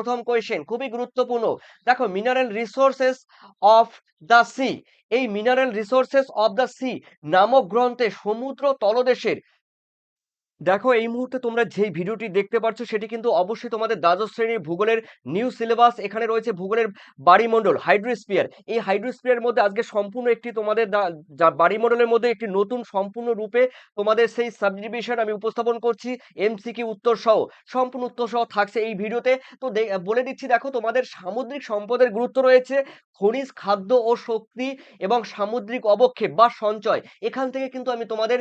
প্রথম কোয়েশ্চেন খুবই গুরুত্বপূর্ণ। দেখো mineral resources of the sea এই mineral resources of the sea নামক গ্রন্থে সমুদ্র তলদেশের দেখো, এই মুহূর্তে তোমরা যেই ভিডিওটি দেখতে পাচ্ছ সেটি কিন্তু অবশ্যই তোমাদের দ্বাদশ শ্রেণির ভূগোলের নিউ সিলেবাস এখানে রয়েছে ভূগোলের বাড়িমণ্ডল হাইড্রোস্পিয়ার এই হাইড্রোস্পিয়ার মধ্যে আজকে সম্পূর্ণ একটি তোমাদের যা বাড়িমণ্ডলের মধ্যে একটি নতুন সম্পূর্ণ রূপে তোমাদের সেই সাবডিভিশন আমি উপস্থাপন করছি এমসিকিউ উত্তর সহ, সম্পূর্ণ উত্তর সহ থাকছে এই ভিডিওতে। তো বলে দিচ্ছি, দেখো, তোমাদের সামুদ্রিক সম্পদের গুরুত্ব রয়েছে, খনিজ, খাদ্য ও শক্তি এবং সামুদ্রিক অবক্ষেপ বা সঞ্চয়। এখান থেকে কিন্তু আমি তোমাদের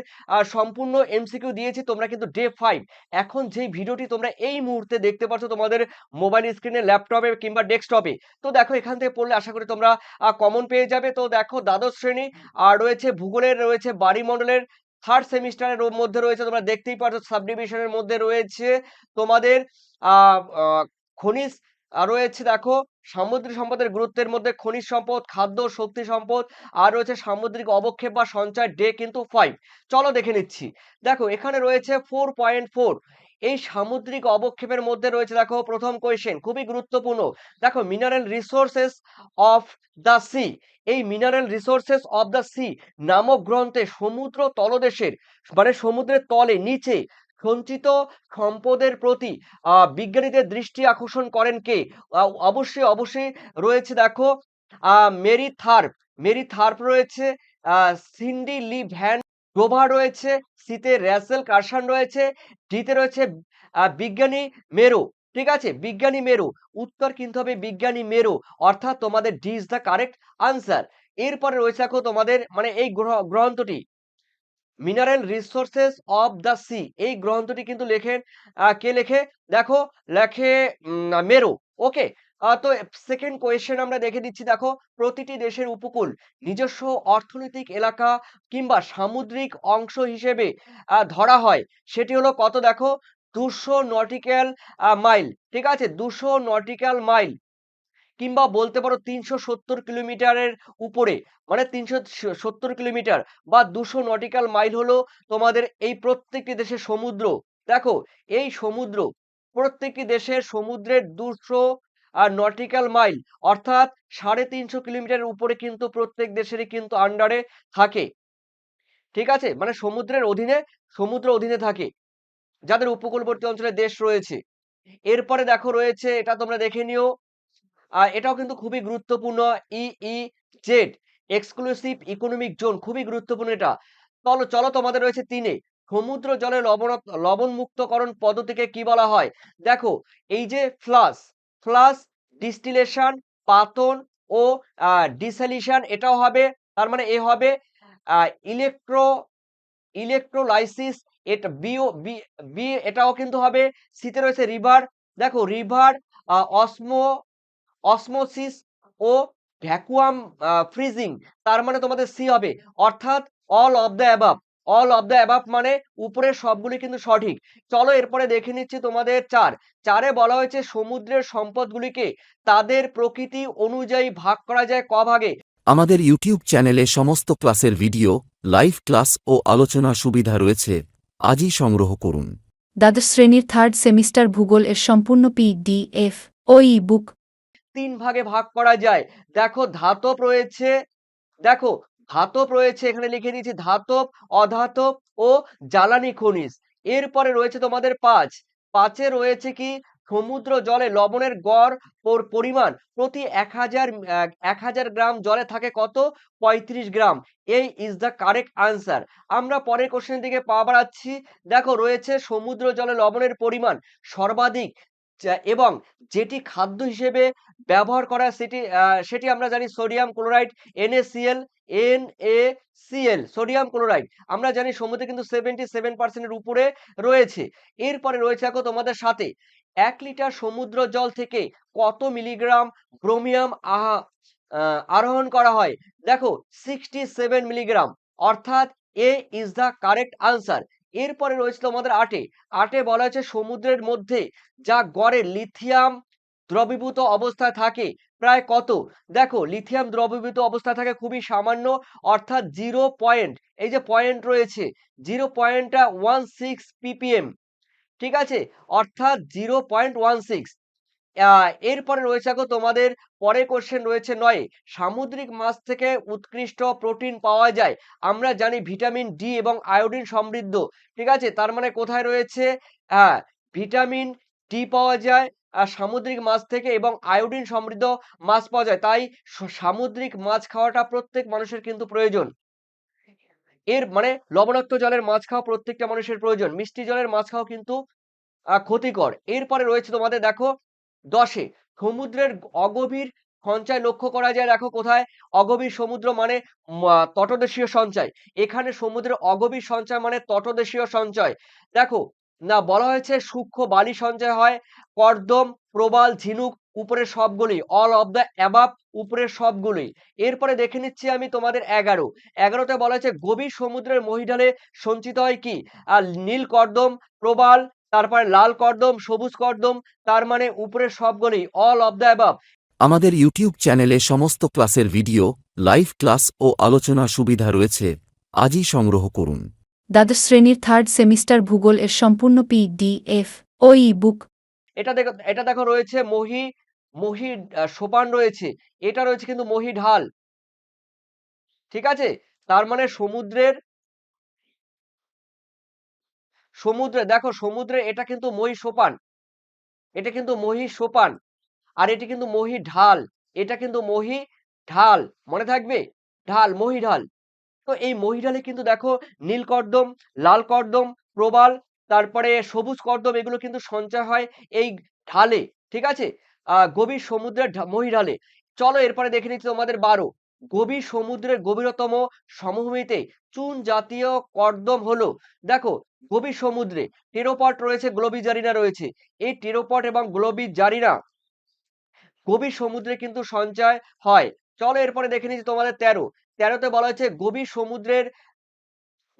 সম্পূর্ণ এমসিকিউ দিয়েছি, তোমরা কিন্তু ডে ফাইভ এখন যে ভিডিওটি তোমরা এই মুহূর্তে দেখতে পাচ্ছ তোমাদের মোবাইল স্ক্রিনে ল্যাপটপে কিংবা ডেস্কটপে তো দেখো এখান থেকে পড়লে আশা করি তোমরা কমন পেয়ে যাবে। তো দেখো দ্বাদশ শ্রেণি আর রয়েছে ভূগোলের, রয়েছে বাড়িমণ্ডলের থার্ড সেমিস্টারের মধ্যে রয়েছে, তোমরা দেখতেই পাচ্ছ সাবডিভিশনের মধ্যে রয়েছে তোমাদের খনিজ রয়েছে দেখো সামুদ্রিক সম্পদের গুরুত্বের মধ্যে খনিজ সম্পদ, খাদ্য, শক্তি সম্পদ, আর রয়েছে সামুদ্রিক অবক্ষেপ বা সঞ্চয় ডে কিন্তু ফাইভ। চলো দেখে নিচ্ছি। দেখো এখানে রয়েছে ফোর পয়েন্ট ফোর। এই সামুদ্রিক অবক্ষেপের মধ্যে রয়েছে দেখো প্রথম কোয়েশ্চেন খুবই গুরুত্বপূর্ণ। দেখো mineral resources of the sea এই mineral resources of the sea নামক গ্রন্থে সমুদ্র তলদেশের মানে সমুদ্রের তলে, নিচে সঞ্চিত সম্পদের প্রতি বিজ্ঞানীদের দৃষ্টি আকর্ষণ করেন কে? অবশ্যই অবশ্যই রয়েছে দেখো মেরি থার্প মেরি থার্প রয়েছে সিন্ডি লি ভ্যান ডোভা রয়েছে, সিতে র্যাসেল কারসান রয়েছে, ডিতে রয়েছে বিজ্ঞানী মেরু, ঠিক আছে? বিজ্ঞানী মেরু, উত্তর কিন্তু হবে বিজ্ঞানী মেরু, অর্থাৎ তোমাদের D is the correct answer, এরপরে রয়েছে দেখো তোমাদের মানে এই গ্রহ- গ্রন্থটি mineral resources of the sea এই গ্রন্থটি কিন্তু লেখেন কে লেখে? দেখো, লেখে মেরো। ওকে? তো সেকেন্ড কোয়েশ্চেন আমরা দেখে দিচ্ছি, দেখো, প্রতিটি দেশের উপকূল, নিজস্ব অর্থনৈতিক এলাকা কিংবা সামুদ্রিক অংশ হিসেবে ধরা হয়। সেটি হলো কত, দেখো? দুশো নটিক্যাল মাইল। ঠিক আছে? দুশো নটিক্যাল মাইল। কিংবা বলতে পারো তিনশো সত্তর কিলোমিটারের উপরে মানে তিনশো সত্তর কিলোমিটার বা দুশো নটিক্যাল মাইল হলো তোমাদের এই প্রত্যেকটি দেশের সমুদ্র। দেখো, এই সমুদ্র প্রত্যেকটি দেশের সমুদ্রের দুশো আর নটিক্যাল মাইল, অর্থাৎ সাড়ে তিনশো কিলোমিটারের উপরে কিন্তু প্রত্যেক দেশেরই কিন্তু আন্ডারে থাকে। ঠিক আছে? মানে সমুদ্রের অধীনে, সমুদ্র অধীনে থাকে, যাদের উপকূলবর্তী অঞ্চলে দেশ রয়েছে। এরপরে দেখো রয়েছে, এটা তোমরা দেখে নিও এটাও কিন্তু খুবই গুরুত্বপূর্ণ। E Z exclusive economic zone খুবই গুরুত্বপূর্ণ এটা। চলো চলো তোমাদের রয়েছে তিনে। সমুদ্র জলে লবণ লবণ মুক্তকরণ পদ্ধতিকে কি বলা হয়? দেখো, এই যে ফ্লাস ফ্লাস, ডিস্টিলেশন, পাতন ও ডিসেলিশন এটাও হবে, তার মানে এ হবে ইলেকট্রো, ইলেকট্রোলাইসিস, এটা, বিও, বি এটাও কিন্তু হবে শীতে রয়েছে রিভার। দেখো, রিভার অসমো অসমোসিস ও ভ্যাকুয়াম ফ্রিজিং তার মানে তোমাদের সি হবে। অর্থাৎ all of the above all of the above মানে উপরের সবগুলি কিন্তু সঠিক। চলো এরপরে দেখে নিচ্ছি তোমাদের চার। চারে বলা হয়েছে সমুদ্রের সম্পদগুলিকে তাদের প্রকৃতি অনুযায়ী ভাগ করা যায় ক ভাগে। আমাদের ইউটিউব চ্যানেলে সমস্ত ক্লাসের ভিডিও লাইভ ক্লাস ও আলোচনা সুবিধা রয়েছে। আজই সংগ্রহ করুন। দ্বাদশ শ্রেণির থার্ড সেমিস্টার ভূগোল এর সম্পূর্ণ পিডিএফ ও ই বুক তিন ভাগে ভাগ করা যায়। দেখো, ধাতব রয়েছে, দেখো, ধাতব রয়েছে, এখানে লিখে দিয়েছি, ধাতব, অধাতব ও জ্বালানি খনিজ। এরপরে রয়েছে তোমাদের পাঁচ। পাঁচে রয়েছে কি? সমুদ্র জলে লবণের গড় পর- পরিমাণ। প্রতি এক হাজার এক হাজার গ্রাম জলে থাকে কত? পঁয়ত্রিশ গ্রাম। এই ইজ দ্য কারেক্ট আনসার আমরা পরের কোশ্চেনের দিকে পা বাড়াচ্ছি। দেখো, রয়েছে সমুদ্র জলে লবণের পরিমাণ। সর্বাধিক এবং যেটি খাদ্য হিসেবে ব্যবহার করা সেটি সেটি আমরা জানি sodium chloride NaCl NaCl sodium chloride. আমরা জানি সমুদ্রে কিন্তু সেভেন্টি সেভেন পার্সেন্টের উপরে রয়েছে। এরপরে রয়েছে দেখো তোমাদের সাথে এক লিটার সমুদ্র জল থেকে কত মিলিগ্রাম ব্রোমিয়াম আহ, আরোহণ করা হয়? দেখো সিক্সটি সেভেন মিলিগ্রাম। অর্থাৎ A is the correct answer এরপরে রয়েছে তোমাদের আটে। আটে বলা হয়েছে সমুদ্রের মধ্যে যা গড়ে লিথিয়াম দ্রবীভূত অবস্থায় থাকে। প্রায় কত? দেখো, লিথিয়াম দ্রবীভূত অবস্থায় থাকে খুবই সামান্য, অর্থাৎ জিরো পয়েন্ট। এই যে পয়েন্ট রয়েছে, জিরো পয়েন্টটা ওয়ান সিক্স পিপিএম ঠিক আছে? অর্থাৎ জিরো পয়েন্ট ওয়ান সিক্স। এরপরে রয়েছে দেখো তোমাদের পরে কোশ্চেন রয়েছে নয়। সামুদ্রিক মাছ থেকে উৎকৃষ্ট প্রোটিন পাওয়া যায়। আমরা জানি ভিটামিন ডি এবং আয়োডিন সমৃদ্ধ। ঠিক আছে? তার মানে কোথায় রয়েছে? হ্যাঁ ভিটামিন ডি পাওয়া যায় আর সামুদ্রিক মাছ থেকে এবং আয়োডিন সমৃদ্ধ মাছ পাওয়া যায়। তাই সামুদ্রিক মাছ খাওয়াটা প্রত্যেক মানুষের কিন্তু প্রয়োজন। এর মানে লবণাক্ত জলের মাছ খাওয়া প্রত্যেকটা মানুষের প্রয়োজন। মিষ্টি জলের মাছ খাওয়া কিন্তু ক্ষতিকর। এরপরে রয়েছে তোমাদের দেখো দশে, সমুদ্রের অগভীর সঞ্চয় লক্ষ্য করা যায়। দেখো কোথায়? অগভীর সমুদ্র মানে তটদেশীয় সঞ্চয়। এখানে সমুদ্রের অগভীর সঞ্চয় মানে তটদেশীয় সঞ্চয়। দেখো, না, বলা হয়েছে সূক্ষ্ম বালি সঞ্চয় হয়, কর্দম, প্রবাল, ঝিনুক, উপরের সবগুলি অল অফ দ্য অ্যাবাব উপরের সবগুলি। এরপরে দেখে নিচ্ছি আমি তোমাদের এগারো। এগারোতে বলা হয়েছে গভীর সমুদ্রের মহিডালে সঞ্চিত হয় কি? আর নীল কর্দম, প্রবাল তারপরে লাল কর্দম সবুজ কর্দম তার মানে উপরের সবগুলি অল অফ দ্য অ্যাবাব আমাদের ইউটিউব চ্যানেলে সমস্ত ক্লাসের ভিডিও লাইভ ক্লাস ও আলোচনা সুবিধা রয়েছে। আজই সংগ্রহ করুন। দ্বাদশ শ্রেণির থার্ড সেমিস্টার ভূগোল এর সম্পূর্ণ পিডিএফ ও ই বুক এটা দেখো এটা দেখো রয়েছে মহি মহি সোপান রয়েছে। এটা রয়েছে কিন্তু মহি ঢাল ঠিক আছে? তার মানে সমুদ্রের সমুদ্রে, দেখো সমুদ্রে এটা কিন্তু মহি সোপান এটা কিন্তু মহি সোপান আর এটি কিন্তু মহি ঢাল এটা কিন্তু মহি ঢাল মনে থাকবে? ঢাল মহি ঢাল তো এই মহিডালে কিন্তু দেখো নীল কর্দম লাল কর্দম প্রবাল, তারপরে সবুজ কর্দম এগুলো কিন্তু সঞ্চয় হয় এই ঢালে, ঠিক আছে? গভীর সমুদ্রের ঢা- মহিঢালে। চলো এরপরে দেখে নিচ্ছি তোমাদের বারো। গভীর সমুদ্রের গভীরতম সমভূমিতে চুন জাতীয় কর্দম হলো। দেখো, গভীর সমুদ্রে টেরোপট রয়েছে গ্লোবি জারিনা রয়েছে। এই টেরোপট এবং গ্লোবি জারিনা গভীর সমুদ্রে কিন্তু সঞ্চয় হয়। চলো এরপরে দেখে নিচ্ছি তোমাদের তেরো। তেরোতে বলা হয়েছে গভীর সমুদ্রের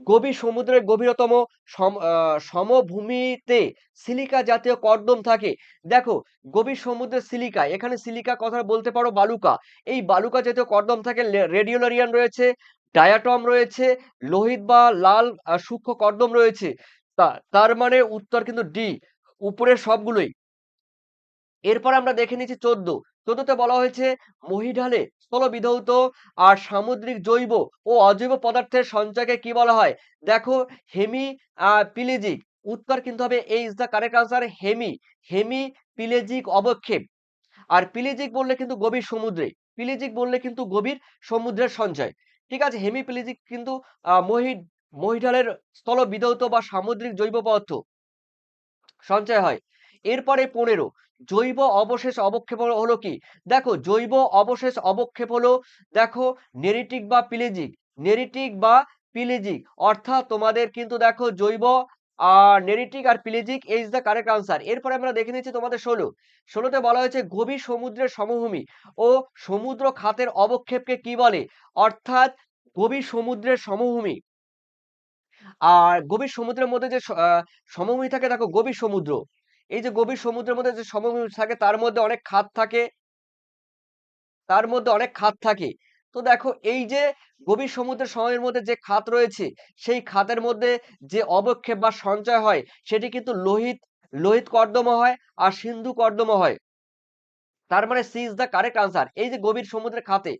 গভীর সমুদ্রের গভীরতম সম- সমভূমিতে সিলিকা জাতীয় কর্দম থাকে। দেখো, গভীর সমুদ্রের সিলিকা, এখানে সিলিকা কথা বলতে পারো বালুকা। এই বালুকা জাতীয় কর্দম থাকে রেডিওলারিয়ান রয়েছে, ডায়াটম রয়েছে, লোহিত বা লাল সূক্ষ্ম কর্দম রয়েছে। তার মানে উত্তর কিন্তু ডি, উপরের সবগুলোই। এরপর আমরা দেখে নিচ্ছি চোদ্দ। চোদ্দতে বলা হয়েছে, মহিঢালে স্থলবিধৌত আর সামুদ্রিক জৈব ও অজৈব পদার্থের সঞ্চয়কে কি বলা হয়? দেখো, হেমি পিলেজিক। উত্তর কিন্তু হবে এই is the correct answer hemi. Hemipelagic অবক্ষেপ। আর পিলেজিক বললে কিন্তু গভীর সমুদ্রে। পিলেজিক বললে কিন্তু গভীর সমুদ্রের সঞ্চয়। ঠিক আছে, হেমি, পিলেজিক কিন্তু মহি মহিঢালের স্থলবিধৌত বা সামুদ্রিক জৈব পদার্থ সঞ্চয় হয়। এরপরে পনেরো। জৈব অবশেষ অবক্ষেপ হলো কি? দেখো, জৈব অবশেষ অবক্ষেপ হলো, দেখো, নেরিটিক বা পিলেজিক, নেরিটিক বা পিলেজিক, অর্থাৎ তোমাদের কিন্তু দেখো জৈব, আর neritic R pelagic is the correct answer এরপরে আমরা দেখে নিচ্ছি তোমাদের ষোলো। ষোলোতে বলা হয়েছে গভীর সমুদ্রের সমভূমি ও সমুদ্র খাতের অবক্ষেপকে কি বলে? অর্থাৎ গভীর সমুদ্রের সমভূমি। আর গভীর সমুদ্রের মধ্যে যে সমভূমি থাকে, দেখো, গভীর সমুদ্র। এই যে গভীর সমুদ্রের মধ্যে যে সমভূমি থাকে, তার মধ্যে অনেক খাত থাকে। তার মধ্যে অনেক খাত থাকে। তো দেখো, এই যে গভীর সমুদ্রের সময়ের মধ্যে যে খাত রয়েছে, সেই খাতের মধ্যে যে অবক্ষেপ বা সঞ্চয় হয়, সেটি কিন্তু লোহিত লোহিত কর্দম হয় আর সিন্ধু কর্দম হয়। তার মানে C is the correct answer. এই যে গভীর সমুদ্রের খাতে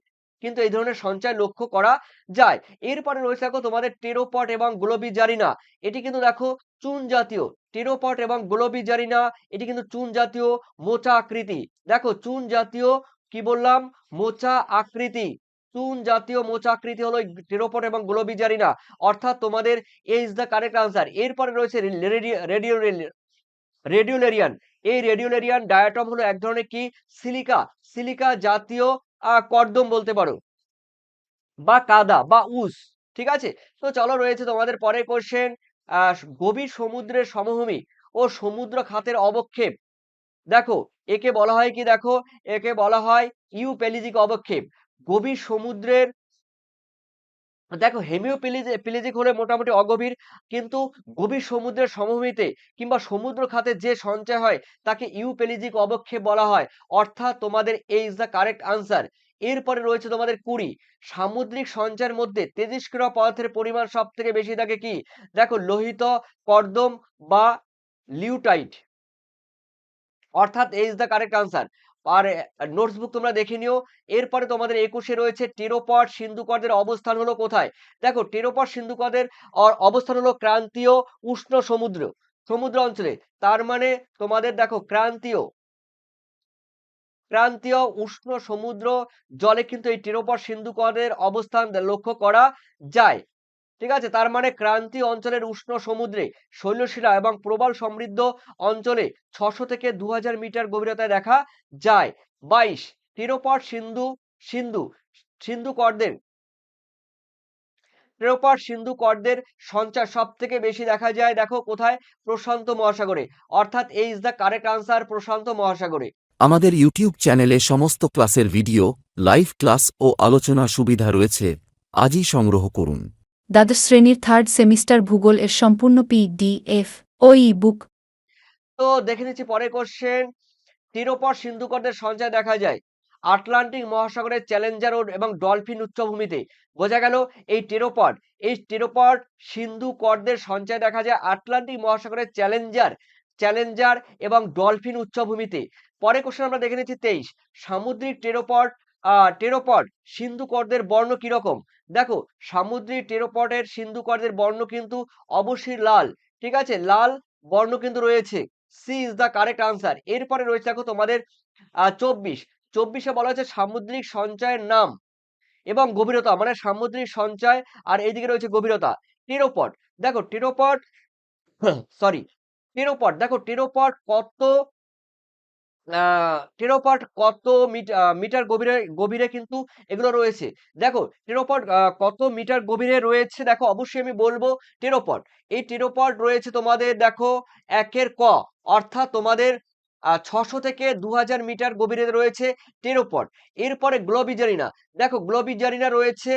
কিন্তু এই ধরনের সঞ্চয় লক্ষ্য করা যায়। এরপরে রয়েছে দেখো তোমাদের টেরোপট এবং গ্লোবি জারিনা এটি কিন্তু দেখো চুন জাতীয় টেরোপট এবং গ্লোবি জারিনা, এটি কিন্তু চুন জাতীয় মোচা আকৃতি। দেখো, চুন জাতীয়, কি বললাম? মোচা আকৃতি। চুন জাতীয় মোচা আকৃতি হলো টেরোপট এবং গ্লোবি জারিনা। অর্থাৎ তোমাদের A is the correct answer এরপরে রয়েছে রেডিও রেডিওলেরিয়ান। এই রেডিওলেরিয়ান ডায়াটম হলো এক ধরনের কি? সিলিকা। সিলিকা জাতীয় কর্দম বলতে পারো। বা কাদা, বা উস। ঠিক আছে? তো চলো রয়েছে তোমাদের পরের কোশ্চেন গভীর সমুদ্রের সমভূমি ও সমুদ্র খাতের অবক্ষেপ। দেখো, একে বলা হয় কি দেখো? একে বলা হয় ইউপেলিজিক অবক্ষেপ। গভীর সমুদ্রের দেখো হেমিওপিলিজিক হলে মোটামুটি অগভীর, কিন্তু গভীর সমুদ্রের সমভূমিতে কিংবা সমুদ্র খাতে যে সঞ্চয় হয়, তাকে ইউপেলিজিক অবক্ষেপ বলা হয়। অর্থাৎ তোমাদের এই ইজ দ্য কারেক্ট আনসার এরপরে রয়েছে তোমাদের কুড়ি। সামুদ্রিক সঞ্চয়ের মধ্যে তেজস্ক্রিয় পদার্থের পরিমাণ সব থেকে বেশি থাকে কি? দেখো, লোহিত, কর্দম বা লিউটাইট অর্থাৎ A is the correct answer R notes book তোমরা দেখে নিও। এরপরে তোমাদের একুশে রয়েছে টেরোপট সিন্ধুকরদের অবস্থান হলো কোথায়? দেখো টেরোপট সিন্ধুকরদের অ- অবস্থান হলো ক্রান্তীয় উষ্ণ সমুদ্র সমুদ্র অঞ্চলে। তার মানে তোমাদের দেখো, ক্রান্তীয় ক্রান্তীয় উষ্ণ সমুদ্র জলে কিন্তু এই টেরোপট সিন্ধুকরের অবস্থান লক্ষ্য করা যায়। ঠিক আছে? তার মানে ক্রান্তীয় অঞ্চলের উষ্ণ সমুদ্রে শৈলশিলা এবং প্রবাল সমৃদ্ধ অঞ্চলে ছশো থেকে দু হাজার মিটার গভীরতায় দেখা যায়। বাইশ টেরোপট সিন্ধু সিন্ধু সিন্ধু কর্দের টেরোপট সিন্ধু কর্দের সঞ্চার সব থেকে বেশি দেখা যায়, দেখো কোথায়? প্রশান্ত মহাসাগরে। অর্থাৎ এই ইজ দ্য কারেক্ট আনসার প্রশান্ত মহাসাগরে। আমাদের ইউটিউব চ্যানেলে সমস্ত ক্লাসের ভিডিও লাইভ ক্লাস ও আলোচনা সুবিধা রয়েছে। আজই সংগ্রহ করুন। দ্বাদশ শ্রেণির থার্ড সেমিস্টার ভূগোল এর সম্পূর্ণ পিডিএফ ও ই বুক তো দেখে নিচ্ছি পরের কোশ্চেন টেরোপট সিন্ধুকরদের সঞ্চয় দেখা যায়। আটলান্টিক মহাসাগরের চ্যালেঞ্জার রোড এবং ডলফিন উচ্চভূমিতে। বোঝা গেল এই টেরোপট এই টেরোপট সিন্ধু কর্দের সঞ্চয় দেখা যায় আটলান্টিক মহাসাগরের চ্যালেঞ্জার চ্যালেঞ্জার এবং ডলফিন উচ্চভূমিতে। পরে কোশ্চেন আমরা দেখে নিচ্ছি তেইশ। সামুদ্রিক টেরোপট টেরোপট সিন্ধু কর্দের বর্ণ কীরকম? দেখো, সামুদ্রিক টেরোপটের সিন্ধু কর্দের বর্ণ কিন্তু অবশ্যই লাল, ঠিক আছে? লাল বর্ণ কিন্তু রয়েছে। C is the correct answer এরপরে রয়েছে দেখো তোমাদের চব্বিশ। চব্বিশে বলা হচ্ছে সামুদ্রিক সঞ্চয়ের নাম এবং গভীরতা মানে সামুদ্রিক সঞ্চয় আর এইদিকে রয়েছে গভীরতা। টেরোপট, দেখো, টেরোপট সরি টেরোপট, দেখো, টেরোপট কত টেরোপট কত মিটার গভীরে গভীরে কিন্তু এগুলো রয়েছে। দেখো, টেরোপট কত মিটার গভীরে রয়েছে দেখো, অবশ্যই আমি বলব টেরোপট। এই টেরোপট রয়েছে তোমাদের দেখো একের ক, অর্থাৎ তোমাদের ছশো থেকে দু হাজার মিটার গভীরে রয়েছে টেরোপট। এরপরে গ্লোবিজারিনা। দেখো, গ্লোবিজারিনা রয়েছে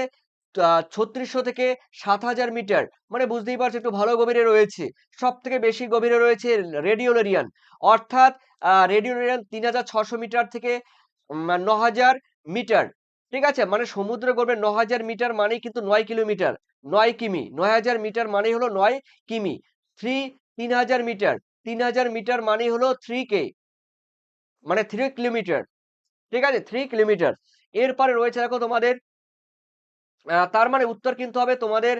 ছত্রিশশো থেকে সাত হাজার মিটার। মানে বুঝতেই পারছ, একটু ভালো গভীরে রয়েছে। সব থেকে বেশি গভীরে রয়েছে রেডিওলেরিয়ান। অর্থাৎ রেডিওলেরিয়ান তিন হাজার ছশো মিটার থেকে ন হাজার মিটার। ঠিক আছে? মানে সমুদ্র গর্ভে ন হাজার মিটার মানেই কিন্তু নয় কিলোমিটার। নয় কিমি। নয় হাজার মিটার মানেই হলো নয় কিমি। থ্রি তিন হাজার মিটার। তিন হাজার মিটার মানেই হলো থ্রি কে। মানে থ্রি কিলোমিটার। ঠিক আছে? Three kilometre. এরপরে রয়েছে দেখো তোমাদের তার মানে উত্তর কিন্তু হবে তোমাদের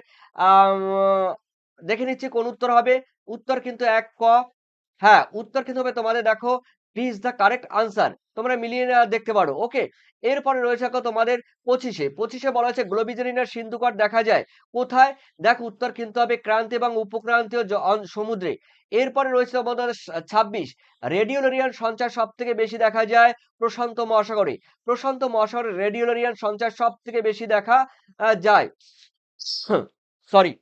দেখে নিচ্ছি কোন উত্তর হবে। উত্তর কিন্তু এক ক। হ্যাঁ উত্তর কিন্তু হবে তোমাদের দেখো প্লিজ দ্য কারেক্ট আনসার তোমরা মিলিয়ে দেখতে পারো। ওকে? এরপরে রয়েছে তোমাদের পঁচিশে। পঁচিশে বলা হয়েছে, গ্লোবিজারিনার সিন্ধুকর দেখা যায়। কোথায়? দেখো উত্তর কিন্তু হবে ক্রান্তি এবং উপক্রান্তীয় সমুদ্রে। এরপরে রয়েছে তোমাদের ছাব্বিশ। রেডিওলোরিয়ান সঞ্চার সব থেকে বেশি দেখা যায় প্রশান্ত মহাসাগরে। প্রশান্ত মহাসাগরে রেডিওলোরিয়ান সঞ্চার সব থেকে বেশি দেখা যায়। সরি।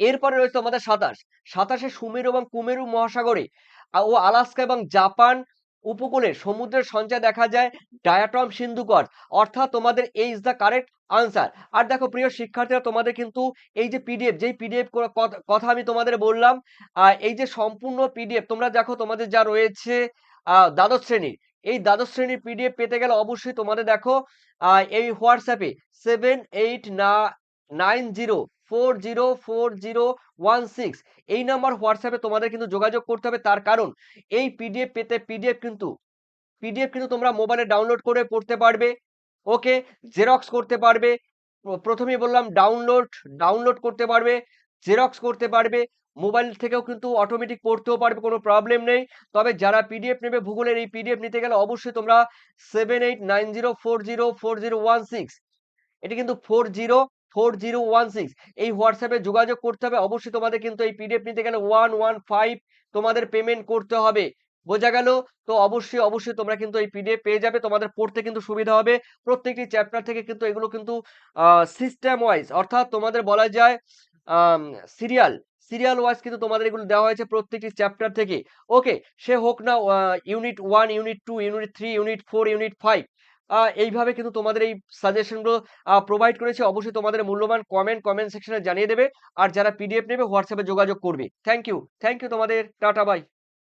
এরপরে রয়েছে তোমাদের সাতাশ। সাতাশে সুমেরু এবং কুমেরু মহাসাগরে। ও আলাস্কা এবং জাপান উপকূলে সমুদ্রের সঞ্চয় দেখা যায়। ডায়াটম সিন্ধুকর। অর্থাৎ তোমাদের এই ইজ দ্য কারেক্ট আনসার আর দেখো, প্রিয় শিক্ষার্থীরা, তোমাদের কিন্তু এই যে পিডিএফ যেই পিডিএফ কথা আমি তোমাদের বললাম এই যে সম্পূর্ণ পিডিএফ তোমরা দেখো তোমাদের যা রয়েছে দ্বাদশ শ্রেণির এই দ্বাদশ শ্রেণির পিডিএফ পেতে গেলে অবশ্যই তোমাদের দেখো এই হোয়াটসঅ্যাপে সেভেন এইট না nine zero four zero four zero one six এই নাম্বার হোয়াটসঅ্যাপে তোমাদের কিন্তু যোগাযোগ করতে হবে। তার কারণ, এই পিডিএফ পেতে পিডিএফ কিন্তু পিডিএফ কিন্তু তোমরা মোবাইলে ডাউনলোড করে পড়তে পারবে। ওকে? জেরক্স করতে পারবে। প্র- প্রথমেই বললাম ডাউনলোড ডাউনলোড করতে পারবে। জেরক্স করতে পারবে। মোবাইল থেকেও কিন্তু অটোমেটিক পড়তেও পারবে, কোনো প্রবলেম নেই। তবে যারা পিডিএফ নেবে, ভূগোলের এই পিডিএফ নিতে গেলে অবশ্যই তোমরা seven eight nine zero four zero four zero one six এটি কিন্তু four zero four zero one six এই হোয়াটসঅ্যাপে যোগাযোগ করতে হবে। অবশ্যই তোমাদের কিন্তু এই পিডিএফ নিতে গেলে ওয়ান ওয়ান ফাইভ তোমাদের পেমেন্ট করতে হবে। বোঝা গেল? তো অবশ্যই অবশ্যই তোমরা কিন্তু এই পিডিএফ পেয়ে যাবে। তোমাদের পড়তে কিন্তু সুবিধা হবে। প্রত্যেকটি চ্যাপ্টার থেকে কিন্তু এগুলো কিন্তু সিস্টেম ওয়াইজ অর্থাৎ তোমাদের বলা যায় সিরিয়াল সিরিয়াল ওয়াইজ কিন্তু তোমাদের এগুলো দেওয়া হয়েছে প্রত্যেকটি চ্যাপ্টার থেকে। ওকে সে হোক না unit one unit two unit three unit four unit five এইভাবে কিন্তু তোমাদের এই সাজেশনগুলো প্রোভাইড করেছে, অবশ্যই তোমাদের মূল্যবান কমেন্ট কমেন্ট সেকশনে জানিয়ে দেবে। আর যারা পিডিএফ নেবে হোয়াটসঅ্যাপে যোগাযোগ করবে। থ্যাংক ইউ থ্যাংক ইউ তোমাদের। Tata bye